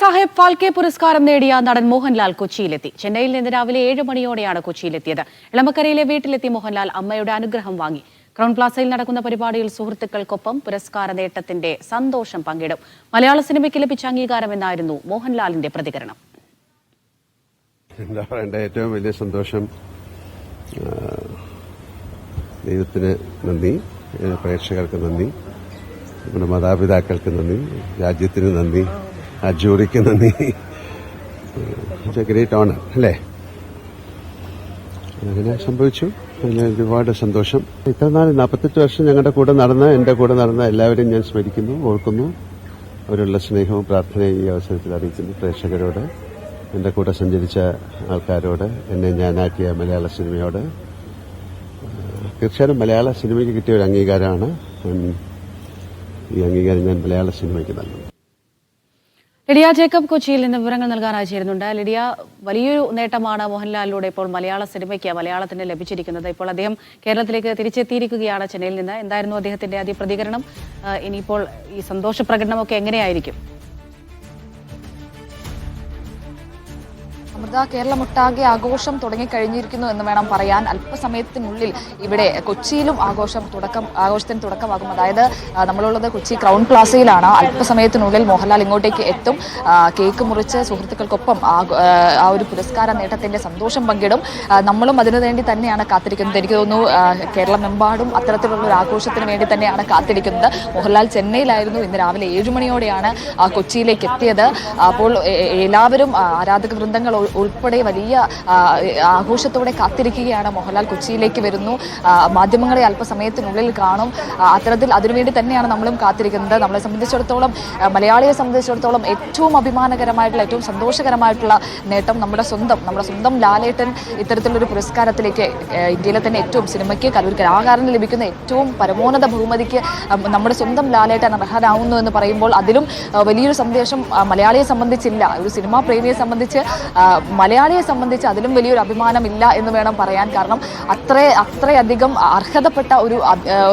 സാഹേബ് ഫാൽക്കെ പുരസ്കാരം നേടിയ നടൻ മോഹൻലാൽ കൊച്ചിയിലെത്തി. ചെന്നൈയിൽ നിന്ന് രാവിലെ ഏഴ് മണിയോടെയാണ് കൊച്ചിയിലെത്തിയത്. ഇളമക്കരയിലെ വീട്ടിലെത്തി മോഹൻലാൽ അമ്മയുടെ അനുഗ്രഹം വാങ്ങി. ക്രൗൺ പ്ലാസയിൽ നടക്കുന്ന പരിപാടിയിൽ സുഹൃത്തുക്കൾക്കൊപ്പം പുരസ്കാര നേട്ടത്തിന്റെ സന്തോഷം പങ്കിടും. മലയാള സിനിമയ്ക്ക് ലഭിച്ച അംഗീകാരം എന്നായിരുന്നു മോഹൻലാലിന്റെ പ്രതികരണം. പറയണ്ട ഏറ്റവും വലിയ സന്തോഷം ദൈവത്തിന് നന്ദി പ്രേക്ഷകർക്ക് നന്ദി നമ്മുടെ മാതാപിതാക്കൾക്ക് നന്ദി രാജ്യത്തിന് നന്ദി. ആ ജൂറിക്ക് നന്ദി ഇറ്റ്സ് എ ഗ്രേറ്റ് ഓണർ അല്ലേ? അങ്ങനെ സംഭവിച്ചു. പിന്നെ ഒരുപാട് സന്തോഷം. ഇത്ര നാല് നാൽപ്പത്തെട്ട് വർഷം ഞങ്ങളുടെ കൂടെ നടന്ന എന്റെ കൂടെ നടന്ന എല്ലാവരെയും ഞാൻ സ്മരിക്കുന്നു ഓർക്കുന്നു. അവരുള്ള സ്നേഹവും പ്രാർത്ഥനയും ഈ അവസരത്തിൽ അറിയിക്കുന്നു പ്രേക്ഷകരോട് എന്റെ കൂടെ സഞ്ചരിച്ച ആൾക്കാരോട് എന്നെ ഞാനാക്കിയ മലയാള സിനിമയോട്. തീർച്ചയായും മലയാള സിനിമയ്ക്ക് കിട്ടിയ ഒരു അംഗീകാരമാണ്. ഈ അംഗീകാരം ഞാൻ മലയാള സിനിമയ്ക്ക് നൽകുന്നു. ലിഡിയ ജേക്കബ് കൊച്ചിയിൽ നിന്ന് വിവരങ്ങൾ നൽകാനായി ചേരുന്നുണ്ട് ലിഡിയ വലിയൊരു നേട്ടമാണ് മോഹൻലാലിലൂടെ ഇപ്പോൾ മലയാള സിനിമയ്ക്ക് മലയാളത്തിന് ലഭിച്ചിരിക്കുന്നത്. ഇപ്പോൾ അദ്ദേഹം കേരളത്തിലേക്ക് തിരിച്ചെത്തിയിരിക്കുകയാണ് ചെന്നൈയിൽ നിന്ന്. എന്തായിരുന്നു അദ്ദേഹത്തിന്റെ ആദ്യ പ്രതികരണം ഇനിയിപ്പോൾ ഈ സന്തോഷ പ്രകടനമൊക്കെ എങ്ങനെയായിരിക്കും? അമൃത കേരളമൊട്ടാകെ ആഘോഷം തുടങ്ങിക്കഴിഞ്ഞിരിക്കുന്നു എന്ന് വേണം പറയാൻ. അല്പസമയത്തിനുള്ളിൽ ഇവിടെ കൊച്ചിയിലും ആഘോഷം തുടക്കം ആഘോഷത്തിന് തുടക്കമാകും. അതായത് നമ്മളുള്ളത് കൊച്ചി ക്രൗൺ പ്ലാസയിലാണ്. അല്പസമയത്തിനുള്ളിൽ മോഹൻലാൽ ഇങ്ങോട്ടേക്ക് എത്തും. കേക്ക് മുറിച്ച് സുഹൃത്തുക്കൾക്കൊപ്പം ആ, ഒരു പുരസ്കാര നേട്ടത്തിന്റെ സന്തോഷം പങ്കിടും. നമ്മളും അതിനു വേണ്ടി തന്നെയാണ് കാത്തിരിക്കുന്നത്. എനിക്ക് തോന്നുന്നു കേരളമെമ്പാടും അത്തരത്തിലുള്ള ഒരു ആഘോഷത്തിന് വേണ്ടി തന്നെയാണ് കാത്തിരിക്കുന്നത്. മോഹൻലാൽ ചെന്നൈയിലായിരുന്നു ഇന്ന് രാവിലെ ഏഴു മണിയോടെയാണ് കൊച്ചിയിലേക്ക് എത്തിയത്. അപ്പോൾ എല്ലാവരും ആരാധക വൃന്ദങ്ങൾ ഉൾപ്പെടെ വലിയ ആഘോഷത്തോടെ കാത്തിരിക്കുകയാണ്. മോഹൻലാൽ കൊച്ചിയിലേക്ക് വരുന്നു. മാധ്യമങ്ങളെ അല്പസമയത്തിനുള്ളിൽ കാണും. അത്തരത്തിൽ അതിനുവേണ്ടി തന്നെയാണ് നമ്മളും കാത്തിരിക്കുന്നത്. നമ്മളെ സംബന്ധിച്ചിടത്തോളം മലയാളിയെ സംബന്ധിച്ചിടത്തോളം ഏറ്റവും അഭിമാനകരമായിട്ടുള്ള ഏറ്റവും സന്തോഷകരമായിട്ടുള്ള നേട്ടം നമ്മുടെ സ്വന്തം നമ്മുടെ സ്വന്തം ലാലേട്ടൻ ഇത്തരത്തിലൊരു പുരസ്കാരത്തിലേക്ക് ഇന്ത്യയിലെ തന്നെ ഏറ്റവും സിനിമയ്ക്ക് കലൂർ കലാകാരന് ലഭിക്കുന്ന ഏറ്റവും പരമോന്നത ബഹുമതിക്ക് നമ്മുടെ സ്വന്തം ലാലേട്ടൻ അർഹനാവുന്നു എന്ന് പറയുമ്പോൾ അതിലും വലിയൊരു സന്ദേശം മലയാളിയെ സംബന്ധിച്ചില്ല. ഒരു സിനിമാ പ്രേമിയെ സംബന്ധിച്ച് മലയാളിയെ സംബന്ധിച്ച് അതിലും വലിയൊരു അഭിമാനമില്ല എന്ന് വേണം പറയാൻ. കാരണം അത്ര അത്രയധികം അർഹതപ്പെട്ട ഒരു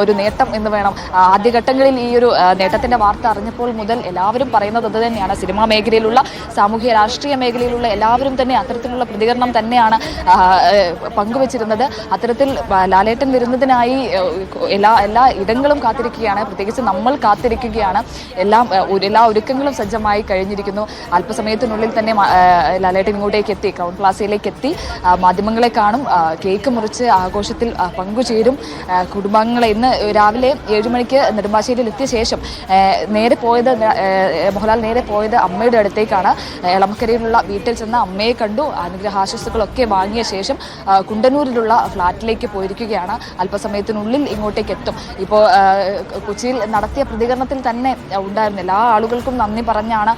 ഒരു നേട്ടം എന്ന് വേണം ആദ്യഘട്ടങ്ങളിൽ ഈ ഒരു നേട്ടത്തിന്റെ വാർത്ത അറിഞ്ഞപ്പോൾ മുതൽ എല്ലാവരും പറയുന്നത് അത് തന്നെയാണ്. സിനിമാ മേഖലയിലുള്ള സാമൂഹ്യ രാഷ്ട്രീയ മേഖലയിലുള്ള എല്ലാവരും തന്നെ അത്തരത്തിലുള്ള പ്രതികരണം തന്നെയാണ് പങ്കുവച്ചിരുന്നത്. അത്തരത്തിൽ ലാലേട്ടൻ വരുന്നതിനായി എല്ലാ എല്ലാ ഇടങ്ങളും കാത്തിരിക്കുകയാണ്. പ്രത്യേകിച്ച് നമ്മൾ കാത്തിരിക്കുകയാണ്. എല്ലാം എല്ലാ ഒരുക്കങ്ങളും സജ്ജമായി കഴിഞ്ഞിരിക്കുന്നു. അല്പസമയത്തിനുള്ളിൽ തന്നെ ലാലേട്ടൻ ഏഹ്, ഇങ്ങോട്ടേക്ക് എത്തി ക്രൗൺ പ്ലാസയിലേക്ക് എത്തി മാധ്യമങ്ങളെ കാണും. കേക്ക് മുറിച്ച് ആഘോഷത്തിൽ പങ്കുചേരും. കുടുംബാംഗങ്ങൾ ഇന്ന് രാവിലെ ഏഴുമണിക്ക് നെടുമ്പാശ്ശേരിയിൽ എത്തിയ ശേഷം നേരെ പോയത് മോഹൻലാൽ നേരെ പോയത് അമ്മയുടെ അടുത്തേക്കാണ്. എളമക്കരയിലുള്ള വീട്ടിൽ ചെന്ന അമ്മയെ കണ്ടു. അനുഗ്രഹാശ്വസ്തുക്കളൊക്കെ വാങ്ങിയ ശേഷം ആ, കുണ്ടന്നൂരിലുള്ള ഫ്ളാറ്റിലേക്ക് പോയിരിക്കുകയാണ്. അല്പസമയത്തിനുള്ളിൽ ഇങ്ങോട്ടേക്ക് എത്തും ഇപ്പോൾ കൊച്ചിയിൽ നടത്തിയ പ്രതികരണത്തിൽ തന്നെ ഉണ്ടായിരുന്നു എല്ലാ ആളുകൾക്കും നന്ദി പറഞ്ഞാണ്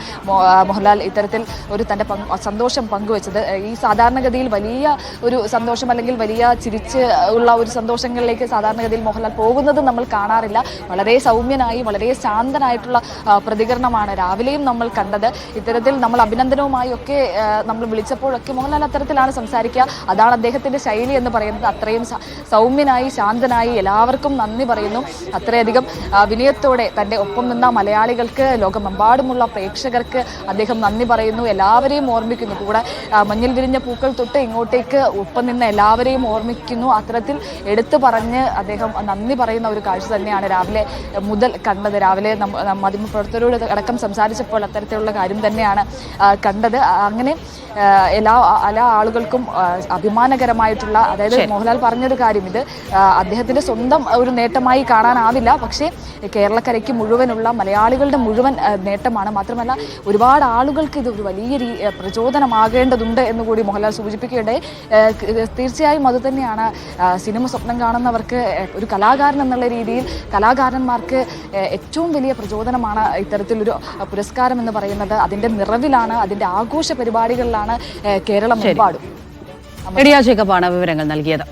ആ, മോഹൻലാൽ ഇത്തരത്തിൽ ഒരു തന്റെ സന്തോഷം പങ്കുവച്ചത്. ഈ സാധാരണഗതിയിൽ വലിയ ഒരു സന്തോഷം അല്ലെങ്കിൽ വലിയ ചിരിച്ച് ഉള്ള ഒരു സന്തോഷങ്ങളിലേക്ക് സാധാരണഗതിയിൽ മോഹൻലാൽ പോകുന്നത് നമ്മൾ കാണാറില്ല. വളരെ സൗമ്യനായി വളരെ ശാന്തനായിട്ടുള്ള പ്രതികരണമാണ് രാവിലെയും നമ്മൾ കണ്ടത്. ഇത്തരത്തിൽ നമ്മൾ അഭിനന്ദനവുമായി ഒക്കെ നമ്മൾ വിളിച്ചപ്പോഴൊക്കെ മോഹൻലാൽ അത്തരത്തിലാണ് സംസാരിക്കുക. അതാണ് അദ്ദേഹത്തിന്റെ ശൈലി എന്ന് പറയുന്നത്. അത്രയും സൗമ്യനായി ശാന്തനായി എല്ലാവർക്കും നന്ദി പറയുന്നു. അത്രയധികം വിനയത്തോടെ തന്റെ ഒപ്പം നിന്ന മലയാളികൾക്ക് ലോകമെമ്പാടുമുള്ള പ്രേക്ഷകർക്ക് അദ്ദേഹം നന്ദി പറയുന്നു. എല്ലാവരെയും ഓർമ്മിക്കുന്നു. കൂടെ മഞ്ഞിൽ വിരിഞ്ഞ പൂക്കൾ തൊട്ട് ഇങ്ങോട്ടേക്ക് ഒപ്പം നിന്ന് എല്ലാവരെയും ഓർമ്മിക്കുന്നു. അത്തരത്തിൽ എടുത്തു പറഞ്ഞ് അദ്ദേഹം നന്ദി പറയുന്ന ഒരു കാഴ്ച തന്നെയാണ് രാവിലെ മുതൽ കണ്ടത്. രാവിലെ മാധ്യമപ്രവർത്തകരോട് അടക്കം സംസാരിച്ചപ്പോൾ അത്തരത്തിലുള്ള കാര്യം തന്നെയാണ് കണ്ടത്. അങ്ങനെ എല്ലാ എല്ലാ ആളുകൾക്കും അഭിമാനകരമായിട്ടുള്ള അതായത് മോഹൻലാൽ പറഞ്ഞൊരു കാര്യം ഇത്. അദ്ദേഹത്തിന്റെ സ്വന്തം ഒരു നേട്ടമായി കാണാനാവില്ല. പക്ഷേ കേരളക്കരയ്ക്ക് മുഴുവനുള്ള മലയാളികളുടെ മുഴുവൻ നേട്ടമാണ്. മാത്രമല്ല ഒരുപാട് ആളുകൾക്ക് ഇത് ഒരു വലിയ രീ- പ്രചോദനമാകേണ്ടതുണ്ട് എന്ന് കൂടി മോഹൻലാൽ സൂചിപ്പിക്കുകയുണ്ടായി. തീർച്ചയായും അത് തന്നെയാണ്. സിനിമ സ്വപ്നം കാണുന്നവർക്ക് ഒരു കലാകാരൻ എന്നുള്ള രീതിയിൽ കലാകാരന്മാർക്ക് ഏറ്റവും വലിയ പ്രചോദനമാണ് ഇത്തരത്തിലൊരു പുരസ്കാരം എന്ന് പറയുന്നത്. അതിന്റെ നിറവിലാണ് അതിന്റെ ആഘോഷ പരിപാടികളിലാണ് ആ, കേരളം എമ്പാടും ലിഡിയ ആണ് വിവരങ്ങൾ നൽകിയത്.